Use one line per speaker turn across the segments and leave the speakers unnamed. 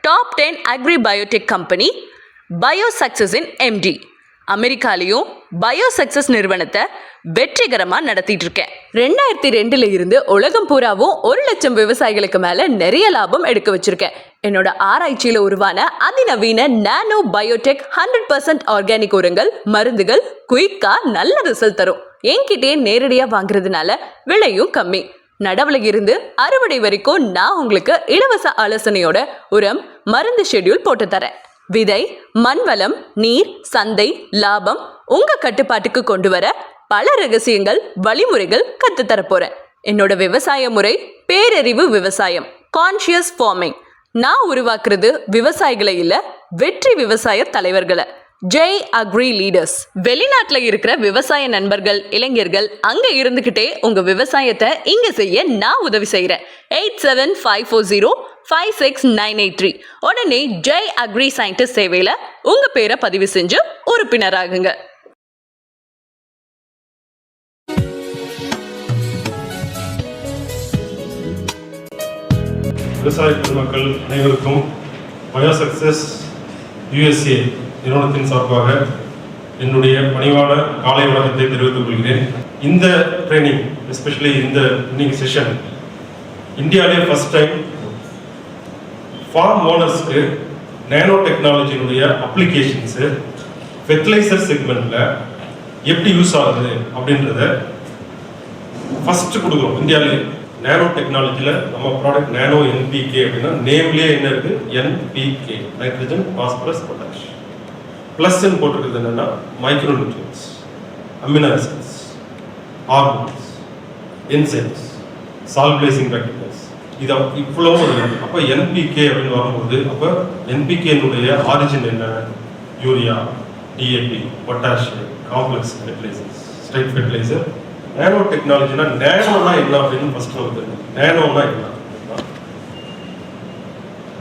top ten agri biotech company bio சக்சஸின் MD அமெரிக்காலையும் bio success நிறுவனத்தை வெற்றிகரமாக நடத்திட்டு இருக்கேன். ரெண்டாயிரத்தி ரெண்டுல இருந்து உலகம் பூராவும் ஒரு லட்சம் விவசாயிகளுக்கு மேல நிறைய லாபம் எடுக்க வச்சிருக்கேன். என்னோட ஆராய்ச்சியில உருவான அதிநவீன nano biotech hundred percent organic உரங்கள் மருந்துகள் குயிக்கா நல்ல ரிசல்ட் தரும். என்கிட்டயே நேரடியா வாங்குறதுனால விலையும் கம்மி. நடவுல இருந்து அறுவடை வரைக்கும் நான் உங்களுக்கு இலவச ஆலோசனையோட உரம் மருந்து ஷெட்யூல் போட்டு தரேன் விதை மண்வளம் நீர் சந்தை லாபம் உங்க கட்டுப்பாட்டுக்கு கொண்டு வர பல ரகசியங்கள் வழிமுறைகள் கத்து தரப்போறேன் என்னோட விவசாய முறை பேரறிவு விவசாயம் கான்ஷியஸ் ஃபார்மிங் நான் உருவாக்குறது விவசாயிகளை இல்ல வெற்றி விவசாய தலைவர்களை. ஜெய் அக்ரி லீடர்ஸ் வெளிநாட்டுல இருக்கிற விவசாய நண்பர்கள் இளைஞர்கள் அங்க இருந்துகிட்டே உங்க விவசாயத்தை இங்க செய்ய நான் உதவி செய்யறேன் eight seven five four zero five six nine eight three உடனே ஜெய் அக்ரி சயின்டிஸ்ட் சேவையில உங்க பேரை பதிவு செஞ்சு உறுப்பினராகுங்க.
விவசாய பெருமக்கள் அனைவருக்கும் பயோ சக்சஸ் யுஎஸ்ஏ நிறுவனத்தின் சார்பாக என்னுடைய பணிவான காலை வணக்கத்தை தெரிவித்துக் கொள்கிறேன். இந்த ட்ரைனிங் எஸ்பெஷலி இந்த இன்னைக்கு செஷன் இந்தியாவிலே ஃபர்ஸ்ட் டைம் ஃபார்ம் ஓனர்ஸ்க்கு நேனோ டெக்னாலஜியினுடைய அப்ளிகேஷன்ஸு ஃபெர்டிலைசர் செக்மெண்ட்டில் எப்படி யூஸ் ஆகுது அப்படின்றத ஃபஸ்ட்டு கொடுக்குறோம். இந்தியாவிலே நேனோ டெக்னாலஜியில் நம்ம ப்ராடக்ட் நேனோ என்பிகே அப்படின்னா நேம்லேயே என்ன இருக்குது என்பிகே நைட்ரஜன் பாஸ்பரஸ் பொட்டாஷ் ப்ளஸ்ன்னு போட்டிருக்கிறது என்னென்னா micro nutrients amino acids hormones enzymes solubilizing bacterias இதை இவ்வளோ ஒரு அப்போ என்பிகே அப்படின்னு வரும்போது அப்போ என்பிகேனுடைய ஆரிஜின் என்ன? Urea DAP potassium complex fertilizers straight fertilizer nano டெக்னாலஜினா நேனோனா என்ன அப்படின்னு ஃபர்ஸ்ட் வந்து நேனோனா என்ன?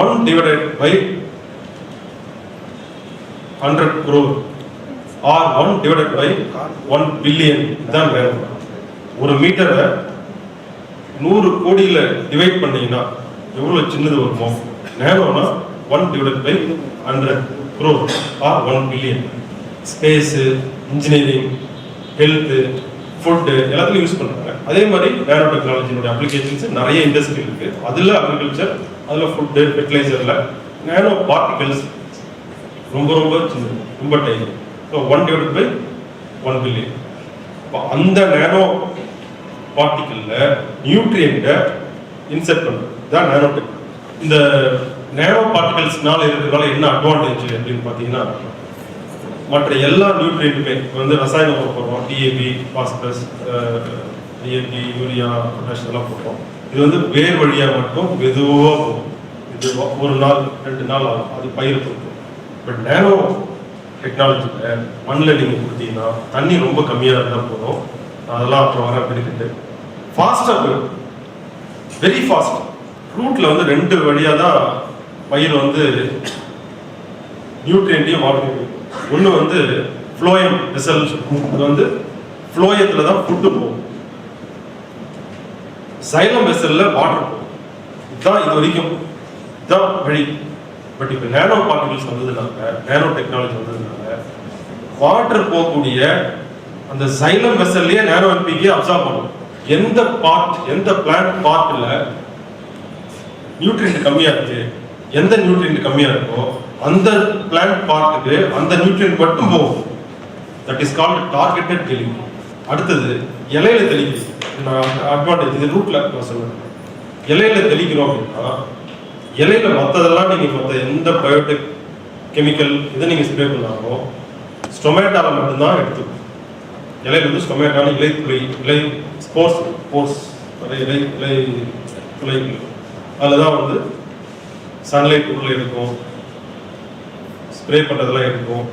One divided by hundred crore or one divided by one billion இதுதான் வேணும். ஒரு மீட்டரை நூறு கோடியில் டிவைட் பண்ணீங்கன்னா எவ்வளோ சின்னது வருமோ? நேரம்னா one divided by hundred crore or one billion space engineering health food எல்லாத்துலையும் யூஸ் பண்ணுறாங்க அதே மாதிரி நேனோ டெக்னாலஜினுடைய அப்ளிகேஷன்ஸ் நிறைய இண்டஸ்ட்ரி இருக்குது அதில் அக்ரிகல்ச்சர் அதில் ஃபுட்டு ஃபெர்டிலைசரில் நேனோ பார்ட்டிகல்ஸ் ரொம்ப ரொம்ப சின்னது ரொம்ப time so one divide by one billion இப்போ அந்த நேனோ பார்ட்டிக்கலில் நியூட்ரியண்ட்டை இன்செர்ட் பண்ணுறது தான் நேனோ டெக் இந்த நேனோ பார்ட்டிகல்ஸ்னால இருக்கிறதுனால என்ன அட்வான்டேஜ் அப்படின்னு பார்த்தீங்கன்னா மற்ற எல்லா நியூட்ரியன்ட்டுமே வந்து ரசாயன உரம் போடுறோம். DAP phosphorus DAP urea potash இதெல்லாம் போடுறோம். இது வந்து வேர் வழியாக மட்டும் மெதுவாக போகும். இது ஒரு நாள் ரெண்டு நாள் ஆகும். அது பயிர் கொடுக்கும் பட் நேனோ டெக்னாலஜியில் மண்ணில் நீங்கள் கொடுத்தீங்கன்னா தண்ணி ரொம்ப கம்மியாக இருந்தால் போதும். அதெல்லாம் அப்புறம் வர பெனிஃபிட்டு ஃபாஸ்ட்டாக போயிடும் வெரி ஃபாஸ்ட் ரூட்டில் வந்து ரெண்டு வழியாக தான் பயிர் வந்து நியூட்ரியன்ட்டையும் வாட்டர் ஒன்று வந்து ஃப்ளோயம் டிசல் அது வந்து ஃப்ளோயத்தில் தான் ஃபுட்டு போகும். சைலம் வெசலில் வாட்டர் போகும். இதுதான் இது வரைக்கும். இதுதான் வழி. பட் இப்போ நேனோ பார்ட்டிகல்ஸ் வந்ததுனால நேனோ டெக்னாலஜி வந்ததுனால வாட்டர் போகக்கூடிய அந்த சைலம் வெசல்லையே நேனோ என்பிக்கு அப்சார்ப் பண்ணும். எந்த பார்ட் எந்த பிளான்ட் பார்ட்டில் நியூட்ரியன்ட் கம்மியாக இருக்கு எந்த நியூட்ரியன்ட் கம்மியாக இருக்கோ அந்த பிளான்ட் பார்ட்டுக்கு அந்த நியூட்ரியன்ட் மட்டும் போகும். That is called targeted telling அடுத்தது இலையில தெளிக்கிறது அட்வான்டேஜ் இது ரூட்ல நான் சொல்லுவேன் இலையில தெளிக்கிறோம் அப்படின்னா இலையில மற்றதெல்லாம் நீங்க மற்ற எந்த பயோடெக் கெமிக்கல் இதை நீங்க ஸ்ப்ரே பண்ணாலும் ஸ்டொமேட்டால மட்டும்தான் எடுத்துக்கும். இலையில வந்து ஸ்டொமேட்டான இலை துளை இலை ஸ்போர்ட்ஸ் ஸ்போர்ட்ஸ் இலை இலை துளைகள். அதில் தான் வந்து சன்லைட் உள்ள இருக்கும் ஸ்ப்ரே பண்ணுறதெல்லாம் இருக்கும்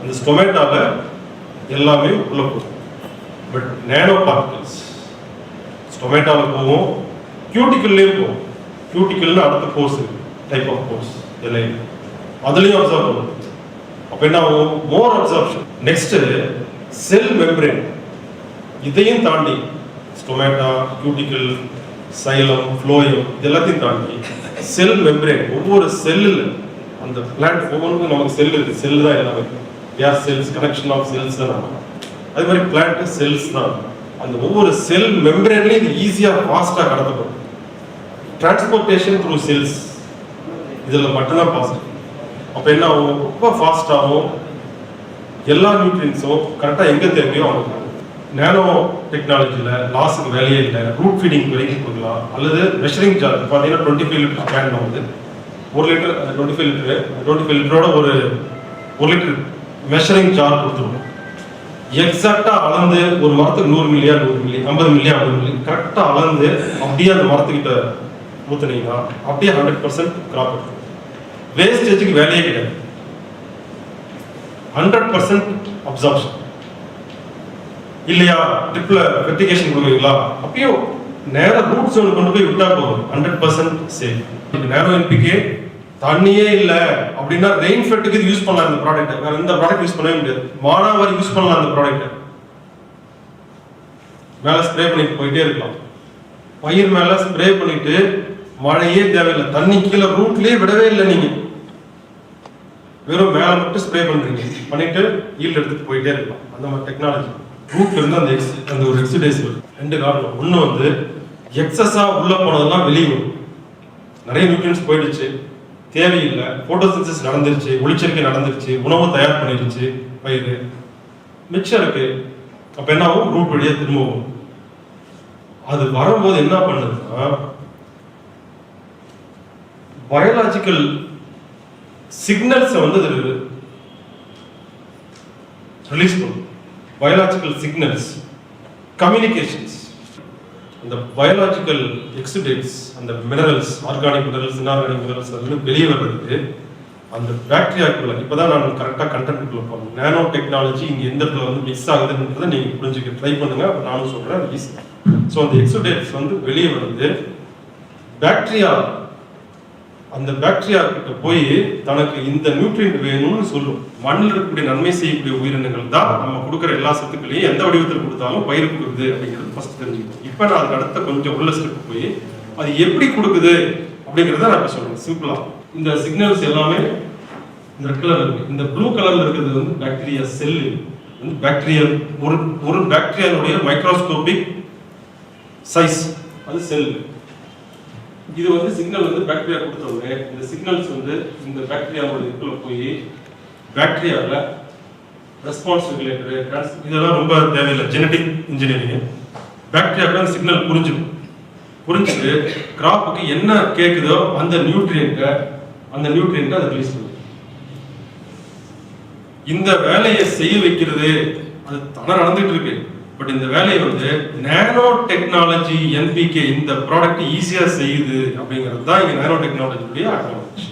அந்த ஸ்டொமேட்டோவில் எல்லாமே உள்ள போகும். பட் நேனோ பார்ட்டிகல்ஸ் ஸ்டொமேட்டோவில் போகும் கியூட்டிக்கல்லையும் போகும். கியூட்டிக்கல்னு அடுத்த கோர்ஸ் டைப் ஆஃப் கோர்ஸ் இலை அதுலேயும் அப்சர்வ் பண்ணும் அப்போ என்ன ஆகும்? More absorption next cell membrane இதையும் தாண்டி ஸ்டொமேட்டா கியூட்டிக்கல் சைலம் ஃப்ளோயம் இது எல்லாத்தையும் தாண்டி செல் மெம்பரேன் ஒவ்வொரு செல்லில் அந்த பிளான்ட் ஒவ்வொன்றுக்கும் நமக்கு செல் இருக்கு. செல் தான் எல்லாமே. Case cells connection of cells தான் நம்ம. மாதிரி பிளான்ட் செல்ஸ் தான். அந்த ஒவ்வொரு செல் மெம்பரேன்லையும் இது ஈஸியாக ஃபாஸ்ட்டாக கடத்தப்படும். டிரான்ஸ்போர்ட்டேஷன் த்ரூ செல்ஸ் இதில் மட்டும்தான் பாசிட்டிவ் அப்போ என்ன ஆகும்? ரொம்ப ஃபாஸ்ட்டாகவும் எல்லா நியூட்ரியன்ஸும் கரெக்டாக எங்கே தேவையோ அவங்க நேனோ டெக்னாலஜியில் லாஸுக்கு வேலையே இல்லை. ரூட் ஃபீடிங் வரைக்கும் கொடுக்கலாம் அல்லது மெஷரிங் ஜார் பார்த்தீங்கன்னா டுவெண்ட்டி ஃபைவ் லிட்டர் கேன் வந்து ஒரு litre twenty five litre twenty five லிட்டரோட ஒரு ஒரு லிட்டர் மெஷரிங் ஜார் கொடுத்துருவோம். எக்ஸாக்டாக அளந்து ஒரு மரத்துக்கு நூறு மில்லியா நூறு மில்லி ஐம்பது மில்லியா ஐம்பது மில்லி கரெக்டாக அளந்து அப்படியே அந்த மரத்துக்கிட்ட ஊற்றுனீங்கன்னா அப்படியே ஹண்ட்ரட் பர்சன்ட் கிராப் எடுக்கும். வேஸ்டேஜுக்கு வேலையே கிடையாது. ஹண்ட்ரட் பர்சன்ட் அப்சார்ப்ஷன் இல்லையா? ட்ரிப்ல வெர்டிகேஷன் கொடுக்குறீங்களா? அப்பயும் நேரா ரூட் ஜோன் கொண்டு போய் விட்டா போதும். Hundred percent safe nano NPK தண்ணியே இல்லை. அப்படின்னா ரெயின் ஃபெட்டுக்கு இது யூஸ் பண்ணலாம் இந்த ப்ராடக்ட் வேற எந்த ப்ராடக்ட் யூஸ் பண்ணவே முடியாது. மானாவாரி யூஸ் பண்ணலாம் அந்த ப்ராடக்ட் மேல ஸ்ப்ரே பண்ணிட்டு போயிட்டே இருக்கலாம். பயிர் மேல ஸ்ப்ரே பண்ணிட்டு மழையே தேவையில்லை? தண்ணி கீழே ரூட்லயே விடவே இல்லை நீங்க. வெறும் மேல மட்டும் ஸ்ப்ரே பண்றீங்க. பண்ணிட்டு ஈல்ட் எடுத்துட்டு போயிட்டே இருக்கலாம். அந்த மாதிரி டெக்னாலஜி ரூட்ல இருந்து அந்த எக்ஸ் அந்த ஒரு எக்ஸசைஸ் வருது. ரெண்டு காரணம். ஒண்ணு வந்து எக்ஸஸா உள்ள போனதெல்லாம் வெளியே வரும். நிறைய நியூட்ரியன்ஸ் போயிடுச்சு. தேவையில்லை. போட்டோசிந்தசிஸ் நடந்துருச்சு. ஒளிச்சரிக்கை நடந்துருச்சு. உணவு தயார் பண்ணிருச்சு. பயிர் மிச்சம் இருக்கு. அப்ப என்ன ஆகும்? ரூட் வழியா திரும்பவும் அது வரும்போது என்ன பண்ணுதுன்னா பயாலாஜிக்கல் சிக்னல்ஸை வந்து அது ரிலீஸ் பண்ணும். பயாலாஜிக்கல் சிக்னல்ஸ் கம்யூனிகேஷன்ஸ் அந்த பயாலாஜிக்கல் எக்ஸிடென்ட்ஸ் அந்த minerals organic minerals inorganic minerals அது வெளியே வர்றதுக்கு அந்த பாக்டீரியாக்குள்ள இப்பதான் நான் கரெக்டாக கண்டென்ட் போகணும் நேனோ டெக்னாலஜி இங்கே எந்த இடத்துல வந்து மிஸ் ஆகுதுன்றதை நீங்கள் புரிஞ்சுக்க ட்ரை பண்ணுங்க. நானும் சொல்கிறேன் ஈஸி ஸோ அந்த எக்ஸிடென்ட்ஸ் வந்து வெளியே வருது. பாக்டீரியா அந்த பாக்டீரியா கிட்ட போய் தனக்கு இந்த நியூட்ரியன்ட் வேணும்னு சொல்லும். மண்ணில் இருக்கக்கூடிய நன்மை செய்யக்கூடிய உயிரினங்கள் தான் நம்ம கொடுக்குற எல்லா சத்துக்களையும் எந்த வடிவத்தில் கொடுத்தாலும் பயிருக்கு கொடுக்குது அப்படிங்கிறது ஃபர்ஸ்ட் தெரிஞ்சுக்கணும். இப்போ நான் அதுக்கு அடுத்த கொஞ்சம் உள்ள ஸ்டெப் போய் அது எப்படி கொடுக்குது அப்படிங்கிறத நான் இப்போ சொல்றேன். சிம்பிளா இந்த சிக்னல்ஸ் எல்லாமே இந்த ரெட் கலர் இருக்கு. இந்த ப்ளூ கலர்ல இருக்கிறது வந்து பாக்டீரியா செல் வந்து பாக்டீரியா ஒரு ஒரு பாக்டீரியானுடைய மைக்ரோஸ்கோபிக் சைஸ் அது செல் இது வந்து சிக்னல் வந்து பாக்டீரியா கொடுத்த உடனே இந்த சிக்னல்ஸ் வந்து இந்த பாக்டீரியாவோட இதுக்குள்ள போய் பாக்டீரியாவில் ரெஸ்பான்ஸ் ரெகுலேட்டர் இதெல்லாம் ரொம்ப தேவையில்லை. ஜெனடிக் இன்ஜினியரிங் பாக்டீரியாவுக்கு அந்த சிக்னல் புரிஞ்சிடும் புரிஞ்சுட்டு கிராப்புக்கு என்ன கேட்குதோ அந்த நியூட்ரியண்ட்டை அந்த நியூட்ரியண்ட்டை அதை ரிலீஸ் பண்ணும் இந்த வேலையை செய்ய வைக்கிறது அது தானே நடந்துட்டு இருக்கு. பட் இந்த வேலையை வந்து நேனோ டெக்னாலஜி என்பிகே இந்த ப்ராடக்ட் ஈஸியாக செய்யுது அப்படிங்கிறது தான் இங்கே நேனோ டெக்னாலஜியுடைய அட்வான்டேஜ்